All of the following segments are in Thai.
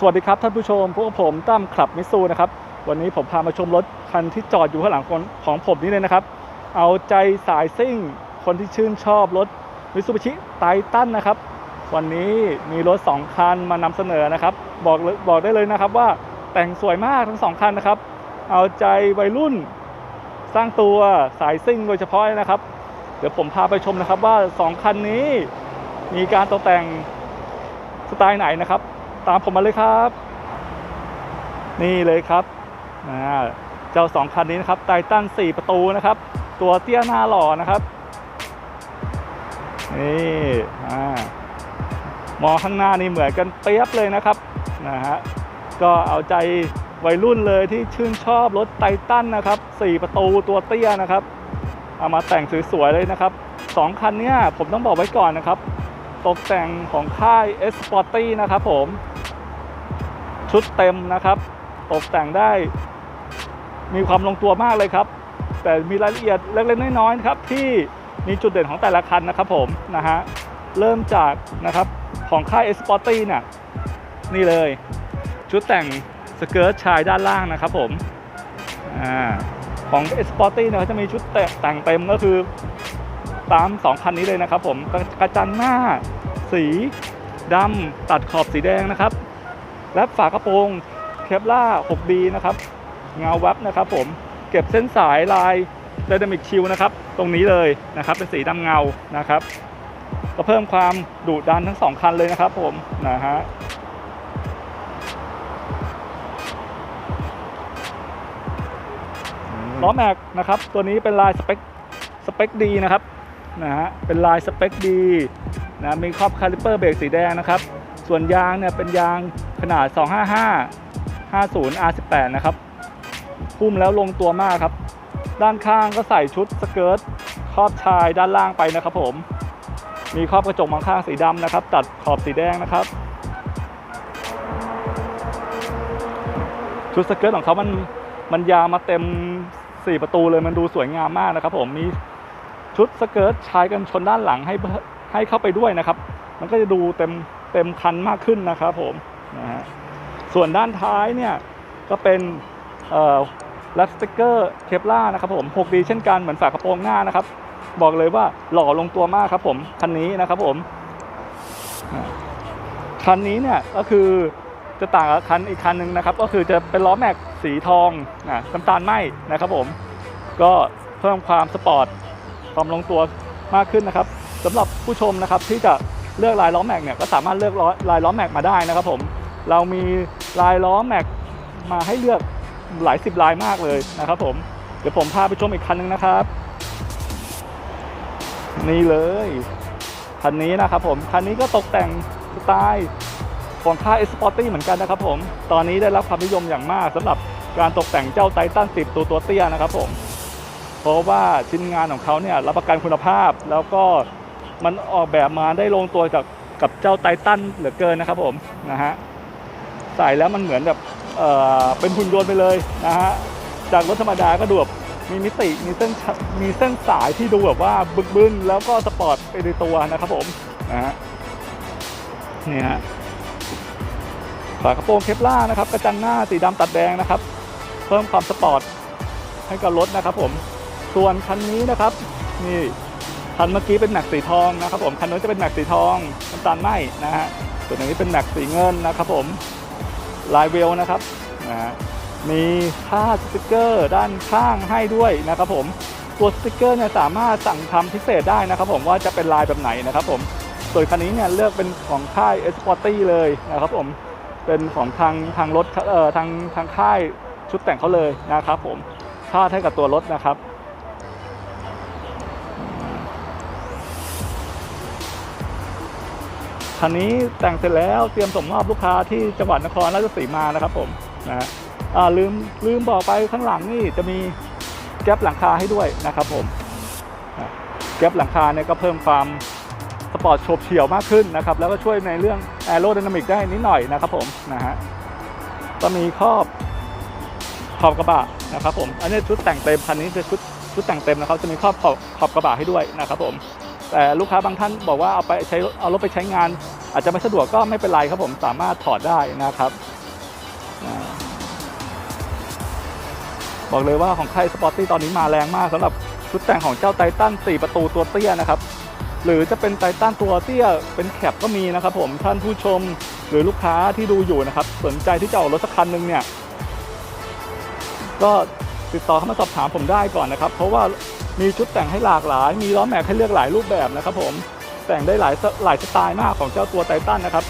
สวัสดีครับท่านผู้ชมพวกผมตั้มขับมิสูนะครับ วันนี้ผมพามาชมรถคันที่จอดอยู่ข้างหลังของของผมนี่เลยนะครับ เอาใจสายซิ่ง คนที่ชื่นชอบรถมิซูบิชิไททันนะครับ วันนี้มีรถ 2 คันมานำเสนอนะครับ บอกบอกได้เลยนะครับว่าแต่งสวยมากทั้งสองคันนะครับ เอาใจวัยรุ่นสร้างตัวสายซิ่งโดยเฉพาะนะครับ เดี๋ยวผมพาไปชมนะครับว่า 2 คันนี้มีการตกแต่งสไตล์ไหนนะครับ ตามผมมาเลยครับ นี่เลยครับเจ้าสองคันนี้นะครับไททัน4ประตูนะครับ ตัวเตี้ยหน้าหล่อนะครับนี่อ่ามองข้างหน้านี่เหมือนกันเปียบเลยนะครับนะฮะก็เอาใจวัยรุ่นเลยที่ชื่นชอบรถไททันนะครับ4 ประตูตัวเตี้ยนะครับ เอามาแต่งสวยๆเลยนะครับสองคันเนี้ยผมต้องบอกไว้ก่อนนะครับ ตกแต่งของค่าย S Sporty นะครับผม ชุดเต็มนะครับ ตกแต่งได้ มีความลงตัวมากเลยครับ แต่มีรายละเอียดเล็กๆน้อยๆครับ ที่มีจุดเด่นของแต่ละคันนะครับผมนะฮะเริ่มจากนะครับของค่าย S Sporty เนี่ยนี่เลย ชุดแต่งสเกิร์ตชายด้านล่างนะครับผมอ่าของ S Sporty เนี่ยเขาจะมีชุดแต่งเต็มก็คือตามสองคันนี้เลยนะครับผมกระกระจังหน้าสีดำตัดขอบสีแดงนะครับ และฝากระโปรงเคปล่า 6D นะครับ เงาวับนะครับผม เก็บเส้นสายลาย Dynamic Shield นะครับ ตรงนี้เลยนะครับ เป็นสีดำเงานะครับ ก็เพิ่มความดุดันทั้งสองคันเลยนะครับผมนะฮะล้อแม็กนะครับ ตัวนี้เป็นลายสเปคสเปคดีนะครับนะฮะเป็นลายสเปคดีนะมีครอบคาลิเปอร์เบรกสีแดงนะครับ ส่วนยางเนี่ยเป็นยาง ขนาด 255 50 R18 นะครับพุ่มแล้วลงตัวมากครับ ด้านข้างก็ใส่ชุดสเกิร์ตครอบชายด้านล่างไปนะครับผม มีครอบกระจกมองข้างสีดำนะครับ ตัดขอบสีแดงนะครับ ชุดสเกิร์ตของเขามันมันยาวมาเต็ม 4 ประตูเลยมันดูสวยงามมากนะครับ ผมมีชุดสเกิร์ตชายกันชนด้านหลังให้ให้เข้าไปด้วยนะครับ มันก็จะดูเต็มเต็มคันมากขึ้นนะครับผม นะฮะส่วนด้านท้ายเนี่ยก็เป็นเอ่อรปสติกเกอร์เคปล่านะครับผม 6D เช่นกันเหมือนฝากระโปรงหน้านะครับ บอกเลยว่าหล่อลงตัวมากครับผม คันนี้นะครับผม คันนี้เนี่ยก็คือจะต่างกับคันอีกคันหนึ่งนะครับ ก็คือจะเป็นล้อแม็กสีทองอะน้ำตาลไหมนะครับผม ก็เพิ่มความสปอร์ตความลงตัวมากขึ้นนะครับสำหรับผู้ชมนะครับที่จะเลือกลายล้อแม็กเนี่ยก็สามารถเลือกลายล้อแม็กมาได้นะครับผม เรามีลายล้อแม็กมาให้เลือกหลายสิบลายมากเลยนะครับผม เดี๋ยวผมพาไปชมอีกคันหนึงนะครับ นี่เลยคันนี้นะครับผม คันนี้ก็ตกแต่งสไตล์ของค่าย S Sporty เหมือนกันนะครับผม ตอนนี้ได้รับความนิยมอย่างมากสำหรับการตกแต่งเจ้าไททัน10ตัวตัวเตี้ยนะครับผม เพราะว่าชิ้นงานของเขาเนี่ยรับประกันคุณภาพแล้วก็มันออกแบบมาได้ลงตัวกับกับเจ้าไททันเหลือเกินนะครับผมนะฮะ ใส่แล้วมันเหมือนแบบเเป็นหุ่นยนต์ไปเลยนะฮะจากรถธรรมดาก็ดูแบบมีมิติมีเส้นมีเส้นสายที่ดูแบบว่าบึกบึนแล้วก็สปอร์ตไปในตัวนะครับผมนะฮะนี่ฮะฝากระโปรงเคปล่านะครับกระจังหน้าสีดำตัดแดงนะครับ เพิ่มความสปอร์ตให้กับรถนะครับ ผมส่วนคันนี้นะครับนี่คันเมื่อกี้เป็นแม็กสีทองนะครับผมคันนู้นจะเป็นแม็กสีทองน้ำตาลไหมนะฮะส่วนนนี้เป็นแม็กสีเงินนะครับผม ลายเวลนะครับนะฮะมีค่าสติกเกอร์ด้านข้างให้ด้วยนะครับผมตัวสติกเกอร์เนี่ยสามารถสั่งทำพิเศษได้นะครับ ผมว่าจะเป็นลายแบบไหนนะครับ ผมส่วนคันนี้เนี่ยเลือกเป็นของค่าย S Sporty เลยนะครับ ผมเป็นของทางทางรถเอ่อทางทางค่ายชุดแต่งเขาเลยนะครับ ผมคาดให้กับตัวรถนะครับ คันนี้แต่งเสร็จแล้วเตรียมส่งมอบลูกค้าที่จังหวัดนครราชสีมานะครับผมนะฮะลืมลืมบอกไปข้างหลังนี่จะมีแก๊ปหลังคาให้ด้วยนะครับผมอะแก๊ปหลังคาเนี่ยก็เพิ่มความสปอร์ตโฉบเฉี่ยวมากขึ้นนะครับแล้วก็ช่วยในเรื่องแอโร d y นามิกได้นิดหน่อยนะครับผมนะฮะก็มีครอบขอบกระบะนะครับผมอันนี้ชุดแต่งเต็มคันนี้จะชุดชุดแต่งเต็มนะครับจะมีครอบขอบขอบกระบะให้ด้วยนะครับผม แต่ลูกค้าบางท่านบอกว่าเอาไปใช้เอารถไปใช้งาน อาจจะไม่สะดวกก็ไม่เป็นไรครับผมสามารถถอดได้นะครับ บอกเลยว่าของค่ายสปอร์ตี้ตอนนี้มาแรงมากสำหรับชุดแต่งของเจ้าไททัน4 ประตูตัวเตี้ยนะครับ หรือจะเป็นไททันตัวเตี้ยเป็นแคปก็มีนะครับ ผมท่านผู้ชมหรือลูกค้าที่ดูอยู่นะครับ สนใจที่จะออกรถสักคันหนึ่งเนี่ย ก็ติดต่อเข้ามาสอบถามผมได้ก่อนนะครับ เพราะว่า มีชุดแต่งให้หลากหลาย มีล้อแม็กให้เลือกหลายรูปแบบนะครับผม แต่งได้หลายสหลายสไตล์มากของเจ้าตัวไททันนะครับ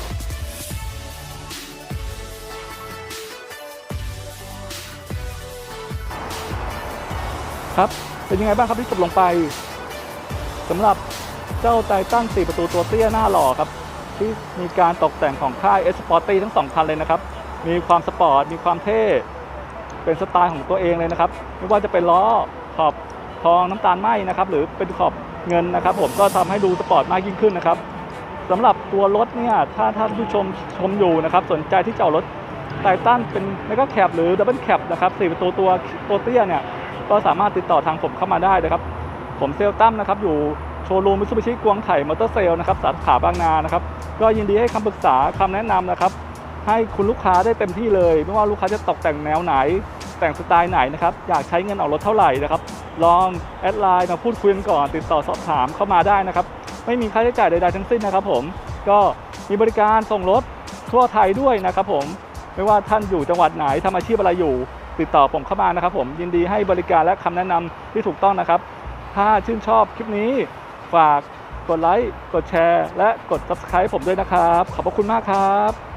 ครับ เป็นยังไงบ้างครับที่จบลงไปสำหรับเจ้าไททัน4ประตูตัวเตี้ยหน้าหล่อครับ ที่มีการตกแต่งของค่าย S Sporty ทั้งสองคันเลยนะครับ มีความสปอร์ต มีความเท่ เป็นสไตล์ของตัวเองเลยนะครับ ไม่ว่าจะเป็นล้อขอบ ทองน้ำตาลไหมนะครับหรือเป็นขอบเงินนะครับ ผมก็ทำให้ดูสปอร์ตมากยิ่งขึ้นนะครับสำหรับตัวรถเนี่ยถ้าท่านผู้ชมชมอยู่นะครับ สนใจที่จะเอารถไททันเป็นเมก a แคปหรือดับเบิลแคปนะครับสี่ประตูตัวตัวเตี้ยเนี่ยก็สามารถติดต่อทางผมเข้ามาได้นะครับ ผมเซลตั้มนะครับอยู่โชว์รูมมิ t ซูบิชิกวงไข่มอเตอร์เซลนะครับสาขาบางนานะครับก็ยินดีให้คำปรึกษาคำแนะนำนะครับ ให้คุณลูกค้าได้เต็มที่เลย ไม่ว่าลูกค้าจะตกแต่งแนวไหน แต่งสไตล์ไหนนะครับ อยากใช้เงินออกรถเท่าไหร่นะครับ ลองแอดไลน์มาพูดคุยกันก่อนติดต่อสอบถามเข้ามาได้นะครับ ไม่มีค่าใช้จ่ายใดๆทั้งสิ้นนะครับ ผมก็มีบริการส่งรถทั่วไทยด้วยนะครับผมไม่ว่าท่านอยู่จังหวัดไหนทำอาชีพอะไรอยู่ ติดต่อผมเข้ามานะครับ ผมยินดีให้บริการและคำแนะนำที่ถูกต้องนะครับ ถ้าชื่นชอบคลิปนี้ ฝากกดไลค์กดแชร์ และกด subscribe ผมด้วยนะครับ ขอบพระคุณมากครับ